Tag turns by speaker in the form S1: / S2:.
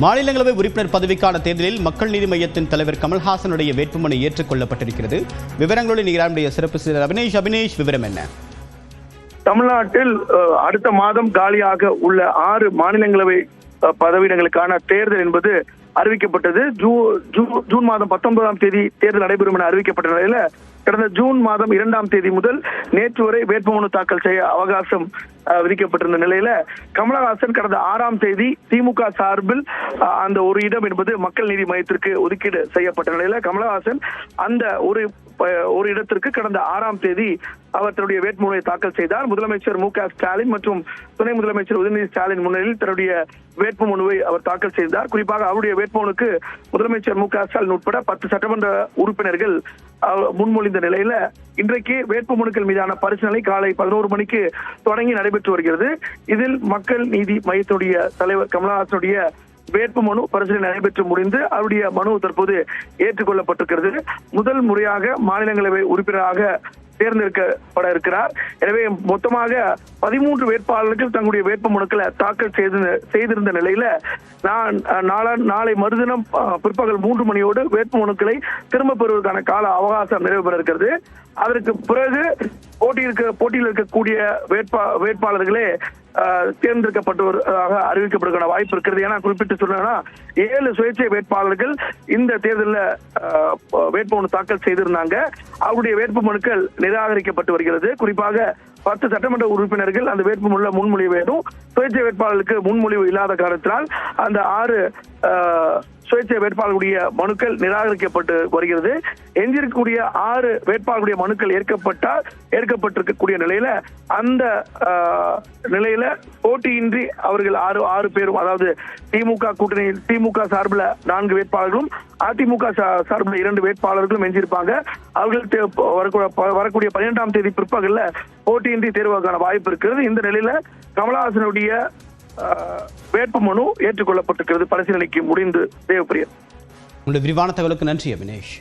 S1: மாநிலங்களவை உறுப்பினர் பதவிக்கான தேர்தலில் மக்கள் நீதி மையத்தின் தலைவர் கமல்ஹாசனுடைய வேட்புமனு ஏற்றுக்கொள்ளப்பட்டிருக்கிறது. விவரங்களுடன் நிகழ்ச்சிய சிறப்பு செய்தியாளர் அபினேஷ். அபினேஷ் விவரம் என்ன?
S2: தமிழ்நாட்டில் அஹ், அடுத்த மாதம் காலியாக உள்ள ஆறு மாநிலங்களவை அஹ், பதவியிடங்களுக்கான தேர்தல் என்பது அறிவிக்கப்பட்டது. ஜூ ஜூ- ஜூன் மாதம் பத்தொன்பதாம் தேதி தேர்தல் நடைபெறும் என அறிவிக்கப்பட்ட நிலையில கடந்த ஜூன் மாதம் இரண்டாம் தேதி முதல் நேற்று வரை வேட்புமனு தாக்கல் செய்ய அவகாசம் விதிக்கப்பட்டிருந்த நிலையில கமலஹாசன் கடந்த ஆறாம் தேதி திமுக சார்பில் அந்த ஒரு இடம் என்பது மக்கள் நீதி மையத்திற்கு ஒதுக்கீடு செய்யப்பட்ட நிலையில கமலஹாசன் அந்த ஒரு ஒரு இடத்திற்கு கடந்த ஆறாம் தேதி அவர் தன்னுடைய வேட்புமனுவை தாக்கல் செய்தார். முதலமைச்சர் மு க ஸ்டாலின் மற்றும் துணை முதலமைச்சர் உதயநிதி ஸ்டாலின் முன்னிலையில் தன்னுடைய வேட்புமனுவை அவர் தாக்கல் செய்தார். குறிப்பாக அவருடைய வேட்புமனுக்கு முதலமைச்சர் மு க ஸ்டாலின் உட்பட பத்து சட்டமன்ற உறுப்பினர்கள் முன்மொழிந்த நிலையில இன்றைக்கு வேட்புமனுக்கள் மீதான பரிசீலனை காலை பதினோரு மணிக்கு தொடங்கி நடைபெற்று வருகிறது. இதில் மக்கள் நீதி மையத்துடைய தலைவர் கமலஹாசனுடைய வேட்புமனு பரிசீலனை நடைபெற்று முடிந்து அவருடைய மனு தற்போது ஏற்றுக்கொள்ளப்பட்டிருக்கிறது. முதல் முறையாக மாநிலங்களவை உறுப்பினராக தேர்ந்தெடுக்கப்பட இருக்கிறார். எனவே மொத்தமாக பதிமூன்று வேட்பாளர்கள் தங்களுடைய வேட்பு மனுக்களை தாக்கல் செய்து செய்திருந்த நிலையில நான் நாளா நாளை மறுதினம் பிற்பகல் மூன்று மணியோடு வேட்பு மனுக்களை திரும்ப பெறுவதற்கான கால அவகாசம் நிறைவு பெற இருக்கிறது. அதற்கு பிறகு போட்டியிருக்க போட்டியில் இருக்கக்கூடிய வேட்பா வேட்பாளர்களே தேர்ந்தெடுக்கப்பட்டவராக அறிவிக்கப்படுகிற வாய்ப்பு இருக்கிறது. ஏன்னா குறிப்பிட்டு சொன்னா ஏழு சுயேட்சை வேட்பாளர்கள் இந்த தேர்தலில் வேட்புமனு தாக்கல் செய்திருந்தாங்க. அவருடைய வேட்பு மனுக்கள் நிராகரிக்கப்பட்டு வருகிறது. குறிப்பாக பத்து சட்டமன்ற உறுப்பினர் உறுப்பினர்கள் அந்த வேட்புமனுல முன்மொழிய வேண்டும். சுயேட்சை வேட்பாளர்களுக்கு முன்மொழிவு இல்லாத காரணத்தினால் அந்த ஆறு சுயேட்சை வேட்பாளர்களுடைய மனுக்கள் நிராகரிக்கப்பட்டு வருகிறது. எஞ்சிருக்கக்கூடிய ஆறு வேட்பாளர்களுடைய மனுக்கள் ஏற்கப்பட்டால் ஏற்கப்பட்டிருக்கக்கூடிய நிலையில அந்த நிலையில போட்டியின்றி அவர்கள் ஆறு ஆறு பேரும் அதாவது திமுக கூட்டணி திமுக சார்பில் நான்கு வேட்பாளர்களும் அதிமுக சார்பில் இரண்டு வேட்பாளர்களும் எஞ்சிருப்பாங்க அவர்கள் வரக்கூடிய பன்னிரெண்டாம் தேதி பிற்பகல்ல போட்டியின்றி தேர்வாக்கான வாய்ப்பு இருக்கிறது. இந்த நிலையில கமலஹாசனுடைய வேட்பு மனு ஏற்றுக்கொள்ளப்பட்டிருக்கிறது. பரிசீலனைக்கு முடிந்து தேவப்பிரியன்.
S1: உங்களுடைய விரிவான தகவலுக்கு நன்றி அபினேஷ்.